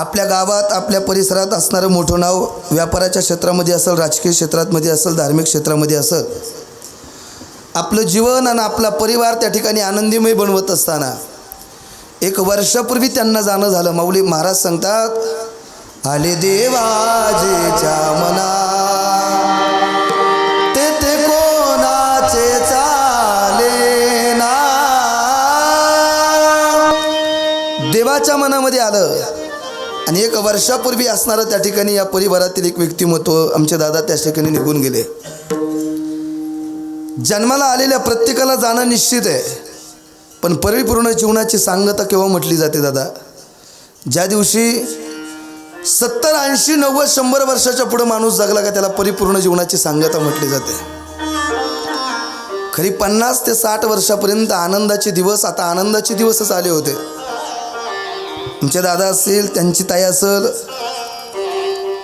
आपल्या गावात आपल्या परिसरात असणारं मोठं नाव व्यापाराच्या क्षेत्रामध्ये असेल राजकीय क्षेत्रामध्ये असेल धार्मिक क्षेत्रामध्ये असेल आपलं जीवन आणि आपला परिवार त्या ठिकाणी आनंदीमय बनवत असताना एक वर्षापूर्वी त्यांना जाणं झालं. माऊली महाराज सांगतात आले देवाजेच्या मना चाले ना. देवाच्या मनामध्ये आलं. आणि एक वर्षापूर्वी असणारं त्या ठिकाणी या परिवारातील एक व्यक्तिमत्व आमचे दादा त्या ठिकाणी निघून गेले. जन्माला आलेल्या प्रत्येकाला जाणं निश्चित आहे. पण परिपूर्ण जीवनाची सांगता केव्हा म्हटली जाते दादा? ज्या दिवशी सत्तर ऐंशी नव्वद शंभर वर्षाच्या पुढं माणूस जगला का त्याला परिपूर्ण जीवनाची सांगता म्हटली जाते. खरी पन्नास ते साठ वर्षापर्यंत आनंदाचे दिवस आता आनंदाचे दिवसच आले होते. तुमच्या दादा असेल त्यांची ताई असेल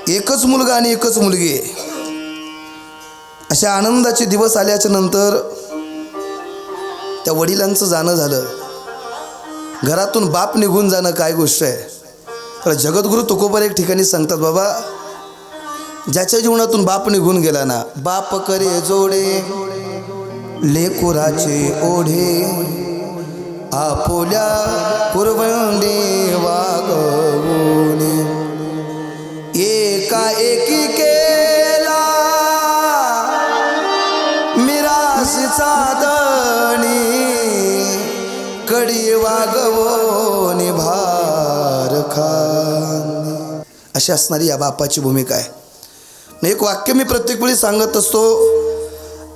एकच मुलगा आणि एकच मुलगी. आहे अशा आनंदाचे दिवस आल्याच्यानंतर त्या वडिलांचं जाणं झालं. घरातून बाप निघून जाणं काय गोष्ट आहे? तर जगद्गुरू तुकोबर एक ठिकाणी सांगतात बाबा ज्याच्या जीवनातून बाप निघून गेला ना बाप करे जोडे लेकुराचे ओढे. आपुल्या कुरवंडी वागवून एका एकी केला मिराशीचा दणी कडी वागवून निभार खान अशी असणारी या बापाची भूमिका आहे. एक वाक्य मी प्रत्येक वेळी सांगत असतो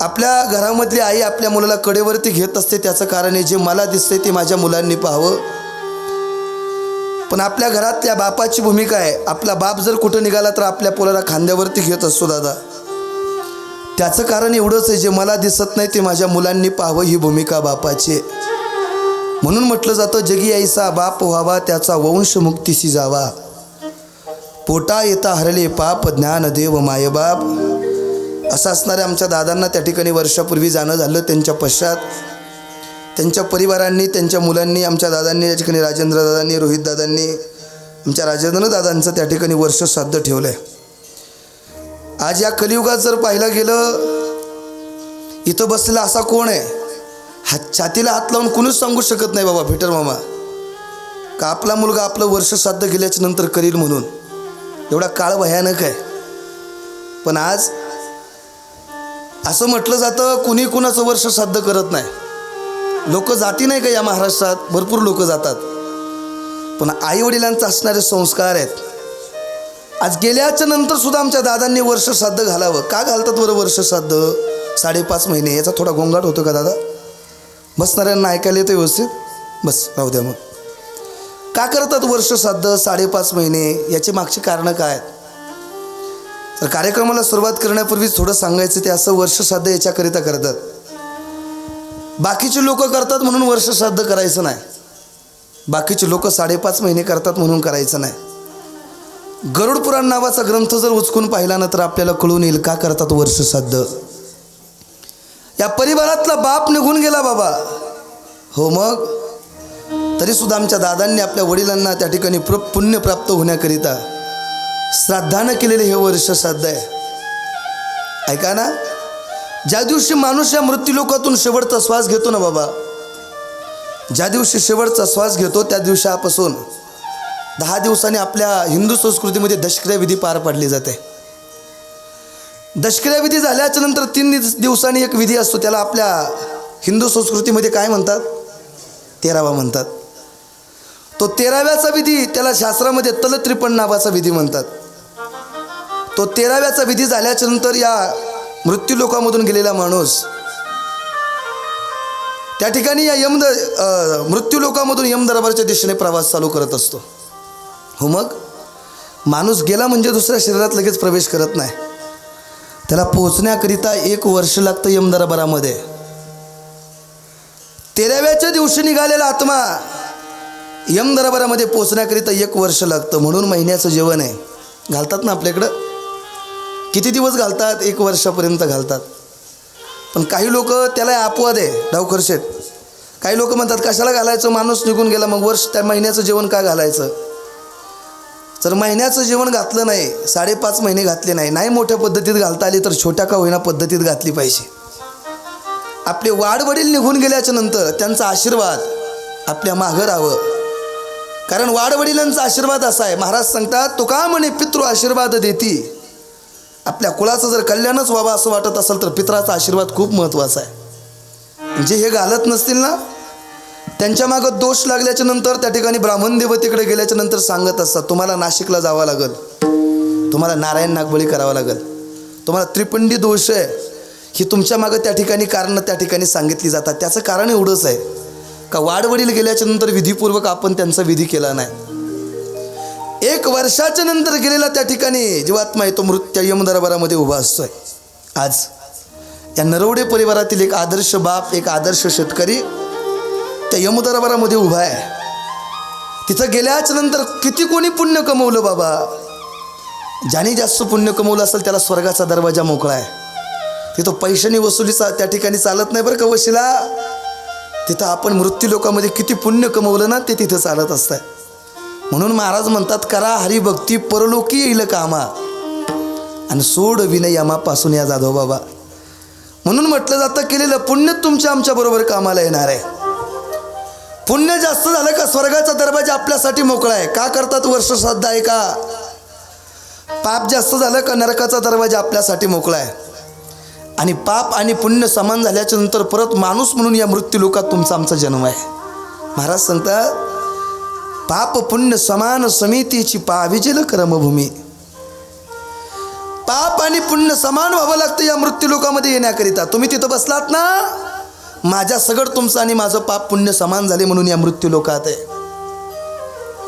आपल्या घरामधली आई आपल्या मुलाला कडेवरती घेत असते त्याचं कारण आहे जे मला दिसते ते माझ्या मुलांनी पाहावं. पण आपल्या घरात त्या बापाची भूमिका आहे. आपला बाप जर कुठं निघाला तर आपल्या पोलाला खांद्यावरती घेत असतो दादा. त्याचं कारण एवढंच आहे जे मला दिसत नाही ते माझ्या मुलांनी पाहावं ही भूमिका बापाची म्हणून म्हटलं जातं जगी आईसा बाप व्हावा त्याचा वंश मुक्तीशी जावा. पोटा येता हरले पाप ज्ञान देव मायबाप असं असणाऱ्या आमच्या दादांना त्या ठिकाणी वर्षापूर्वी जाणं झालं. त्यांच्या पश्चात त्यांच्या परिवारांनी त्यांच्या मुलांनी आमच्या दादांनी या ठिकाणी राजेंद्र दादांनी रोहित दादांनी आमच्या राजेंद्र दादांचं त्या ठिकाणी वर्ष साध्य ठेवलं आहे आज या कलियुगात जर पाहिलं गेलं इथं बसलेला असा कोण आहे? हात छातीला हात लावून कुणीच सांगू शकत नाही बाबा भेटर मामा. का आपला मुलगा आपलं वर्ष साध्य गेल्याच्यानंतर करील म्हणून? एवढा काळ भयानक आहे. पण आज असं म्हटलं जातं कुणी कुणाचं वर्ष साध्य करत नाही. लोक जाती नाही का या महाराष्ट्रात? भरपूर लोक जातात. पण आईवडिलांचे असणारे संस्कार आहेत. आज गेल्याच्यानंतर सुद्धा आमच्या दादांनी वर्ष साध्य घालावं. का घालतात बरं वर्ष साध्य साडेपाच महिने याचा थोडा गोंगाट होतो का दादा? बसणाऱ्यांना ऐकायला येतं व्यवस्थित? बस राहू द्या मग. का करतात वर्ष साध्य साडेपाच महिने? याची मागची कारणं काय आहेत? तर कार्यक्रमाला सुरुवात करण्यापूर्वी थोडं सांगायचं ते असं वर्षश्राद्ध याच्याकरिता करतात. बाकीचे लोक करतात म्हणून वर्षश्राद्ध करायचं नाही. बाकीचे लोक साडेपाच महिने करतात म्हणून करायचं नाही. गरुड पुराण नावाचा ग्रंथ जर उचकून पाहिला ना तर आपल्याला कळून येईल का करतात वर्षश्राद्ध या परिवारातला बाप निघून गेला बाबा. हो मग? तरी सुद्धा आमच्या दादांनी आपल्या वडिलांना त्या ठिकाणी प्र पुण्य प्राप्त होण्याकरिता श्राद्धानं केलेले हे वर्ष श्राद्ध आहे. ऐका ना? ज्या दिवशी माणूस या मृत्यूलोकातून शेवटचा श्वास घेतो ना बाबा ज्या दिवशी शेवटचा श्वास घेतो त्या दिवसापासून दहा दिवसांनी आपल्या हिंदू संस्कृतीमध्ये दशक्रियाविधी पार पाडली जाते. दशक्रियाविधी झाल्याच्यानंतर तीन दिवस- दिवसांनी एक विधी असतो त्याला आपल्या हिंदू संस्कृतीमध्ये काय म्हणतात? तेरावा म्हणतात. तो तेराव्याचा विधी त्याला शास्त्रामध्ये तलत्रिपण नावाचा विधी म्हणतात. तो तेराव्याचा विधी झाल्याच्यानंतर या मृत्यूलोकामधून गेलेला माणूस त्या ठिकाणी या यमद अ, मृत्यूलोकामधून यमदरबारच्या दिशेने प्रवास चालू करत असतो. हो मग? माणूस गेला म्हणजे दुसऱ्या शरीरात लगेच प्रवेश करत नाही. त्याला पोहोचण्याकरिता एक वर्ष लागतं यमदरबारामध्ये तेराव्याच्या दिवशी निघालेला आत्मा यमदरबारामध्ये पोचण्याकरिता एक वर्ष लागतं. म्हणून महिन्याचं जेवण आहे. घालतात ना आपल्याकडं? किती दिवस घालतात? एक वर्षापर्यंत घालतात. पण काही लोक त्याला अपवाद आहे डावखर शेठ. काही लोक म्हणतात कशाला घालायचं? माणूस निघून गेला मग वर्ष त्या महिन्याचं जेवण का घालायचं? जर महिन्याचं जेवण घातलं नाही साडेपाच महिने घातले नाही नाही मोठ्या पद्धतीत घालता आली तर छोट्या का होईना पद्धतीत घातली पाहिजे. आपले वाडवडील निघून गेल्याच्यानंतर त्यांचा आशीर्वाद आपल्या मागं राहावं. कारण वाडवडिलांचा आशीर्वाद असा आहे. महाराज सांगतात तो का म्हणे पितृ आशीर्वाद देती. आपल्या कुळाचं जर कल्याणच व्हावं असं वाटत असेल तर पित्राचा आशीर्वाद खूप महत्त्वाचा आहे. जे हे घालत नसतील ना त्यांच्या मागं दोष लागल्याच्या नंतर त्या ठिकाणी ब्राह्मण देवतेकडे गेल्याच्यानंतर सांगत असतात तुम्हाला नाशिकला जावं लागल. तुम्हाला नारायण नागबळी करावं लागल. तुम्हाला त्रिपंडी दोष आहे. ही तुमच्या मागं त्या ठिकाणी कारणं त्या ठिकाणी सांगितली जातात. त्याचं कारण एवढंच आहे. का वाडवडील गेल्याच्यानंतर विधीपूर्वक आपण त्यांचा विधी केला नाही? एक वर्षाच्या नंतर गेलेला त्या ठिकाणी जीवात्मा येतो मृत्य यमदरबारामध्ये उभा असतोय. आज या नरवडे परिवारातील एक आदर्श बाप एक आदर्श शेतकरी त्या यमदरबारामध्ये उभा आहे. तिथं गेल्याच्यानंतर किती कोणी पुण्य कमवलं बाबा? ज्याने जास्त पुण्य कमवलं असेल त्याला स्वर्गाचा दरवाजा मोकळा आहे. तिथं पैशाने वसुली चा त्या ठिकाणी चालत नाही बरं का वशिला? तिथं आपण मृत्यू लोकांमध्ये किती पुण्य कमवलं ना ते तिथं चालत असतं म्हणून महाराज म्हणतात करा हरिभक्ती परलोकी येईल कामा. आणि सोड विनयमापासून या जाधव बाबा. म्हणून म्हटलं जातं केलेलं पुण्य तुमच्या आमच्याबरोबर कामाला येणार आहे. पुण्य जास्त झालं का स्वर्गाचा दरवाजा आपल्यासाठी मोकळा आहे. का करतात वर्ष श्रद्धा आहे का? पाप जास्त झालं का नरकाचा दरवाजा आपल्यासाठी मोकळा आहे. आणि पाप आणि पुण्य समान झाल्याच्यानंतर परत माणूस म्हणून या मृत्यू लोकात तुमचा आमचा जन्म आहे. महाराज सांगतात पाप पुण्य समान समितीची पाविजेल कर्मभूमी. पाप आणि पुण्य समान व्हावं लागतं या मृत्यू लोकामध्ये येण्याकरिता. तुम्ही तिथं बसलात ना? माझ्या सगळं तुमचं आणि माझं पाप पुण्य समान झाले म्हणून या मृत्यू लोकात आहे.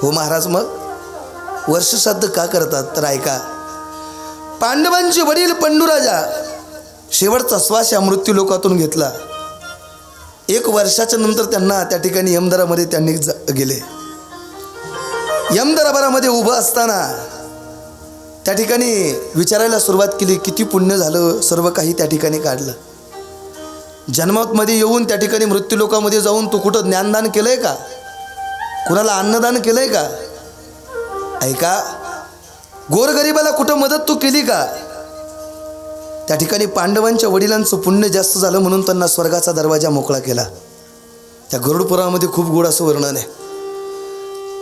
हो महाराज मग? वर्षश्राद्ध का करतात? तर ऐका. पांडवांचे वडील पंडुराजा शेवटचा श्वास या मृत्यू लोकातून घेतला. एक वर्षाच्या नंतर त्यांना त्या ठिकाणी यमदरामध्ये त्यांनी जा- गेले. यमदरबारामध्ये उभं असताना त्या ठिकाणी विचारायला सुरुवात केली किती पुण्य झालं सर्व काही त्या ठिकाणी काढलं. जन्मातमध्ये येऊन त्या ठिकाणी मृत्यूलोकामध्ये जाऊन तू कुठं ज्ञानदान केलंय का? कुणाला अन्नदान केलंय का? ऐका गोरगरिबाला कुठं मदत तू केली का? त्या ठिकाणी पांडवांच्या वडिलांचं पुण्य जास्त झालं म्हणून त्यांना स्वर्गाचा दरवाजा मोकळा केला. त्या गरुडपुरामध्ये खूप गोड असं वर्णन आहे.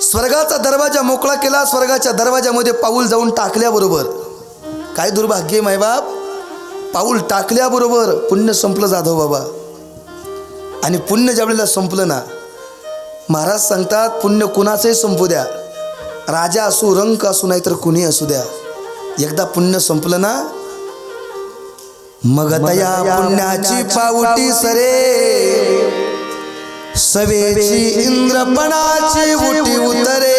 स्वर्गाचा दरवाजा मोकळा केला स्वर्गाच्या दरवाजामध्ये पाऊल जाऊन टाकल्याबरोबर. काय दुर्भाग्य आहे मायबाप? पाऊल टाकल्याबरोबर पुण्य संपलं जाधव बाबा. आणि पुण्य ज्यावेळेला संपलं ना महाराज सांगतात पुण्य कुणाचंही संपू द्या. राजा असू रंक असू नाही तर कुणी असू द्या. एकदा पुण्य संपलं ना मग तया पुण्याची पावटी सरे. सवेची इंद्रपणाची उठी उतरे.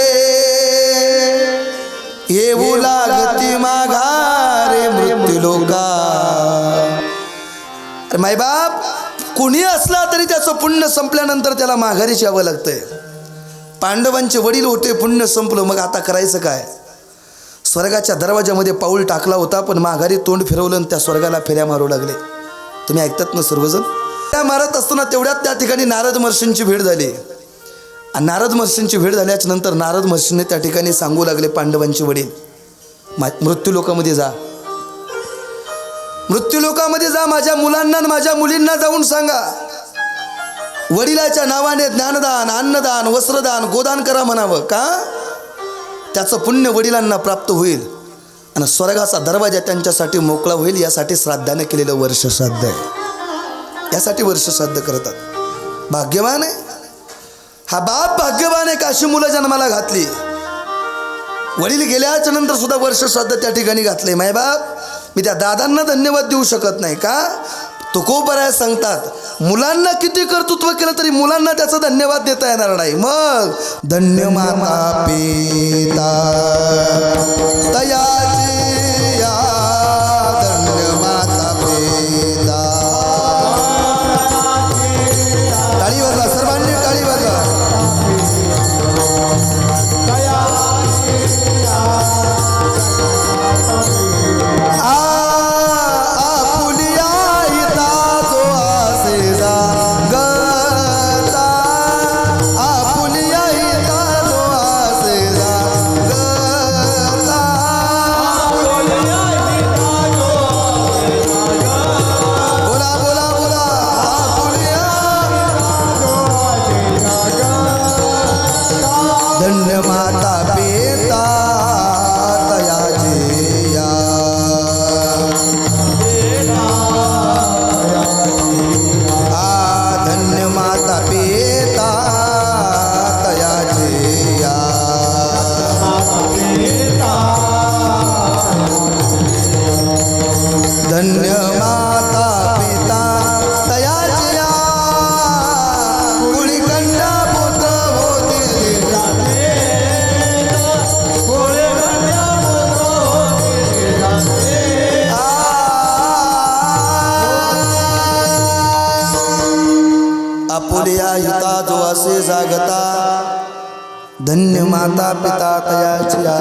येऊ लागती माघारे मृत्यू लोका. माय मायबाप कुणी असला तरी त्याचं पुण्य संपल्यानंतर त्याला माघारीच यावं लागतंय. पांडवांचे वडील होते पुण्य संपलं मग आता करायचं काय? स्वर्गाच्या दरवाजामध्ये पाऊल टाकला होता पण माघारी तोंड फिरवलं आणि त्या स्वर्गाला फेऱ्या मारू लागले. तुम्ही ऐकतात ना सर्वजण? त्या मारत असताना तेवढ्यात त्या ठिकाणी नारद महर्षींची भेट झाली. आणि नारद महर्षींची भेट झाल्याच्यानंतर नारद महर्षींनी त्या ठिकाणी सांगू लागले पांडवांचे वडील मा मृत्यू लोकामध्ये जा. मृत्यूलोकामध्ये जा माझ्या मुलांना आणि माझ्या मुलींना जाऊन सांगा. वडिलाच्या नावाने ज्ञानदान अन्नदान वस्त्रदान गोदान करा म्हणावं का? त्याचं पुण्य वडिलांना प्राप्त होईल. आणि स्वर्गाचा दरवाजा त्यांच्यासाठी मोकळा होईल यासाठी श्राद्धाने केलेलं वर्ष श्राद्ध आहे. यासाठी वर्ष श्राद्ध करतात. भाग्यवान आहे? हा बाप भाग्यवान आहे का अशी मुलं जन्माला घातली? वडील गेल्याच्यानंतर सुद्धा वर्ष श्राद्ध त्या ठिकाणी घातले माय बाप मी त्या दादांना धन्यवाद देऊ शकत नाही का? तुकोबराय सांगतात मुलांना किती कर्तृत्व केलं तरी मुलांना त्याचा धन्यवाद देता येणार नाही. मग धन्य माता पिता तया लागता धन्य माता पिता तयाच्या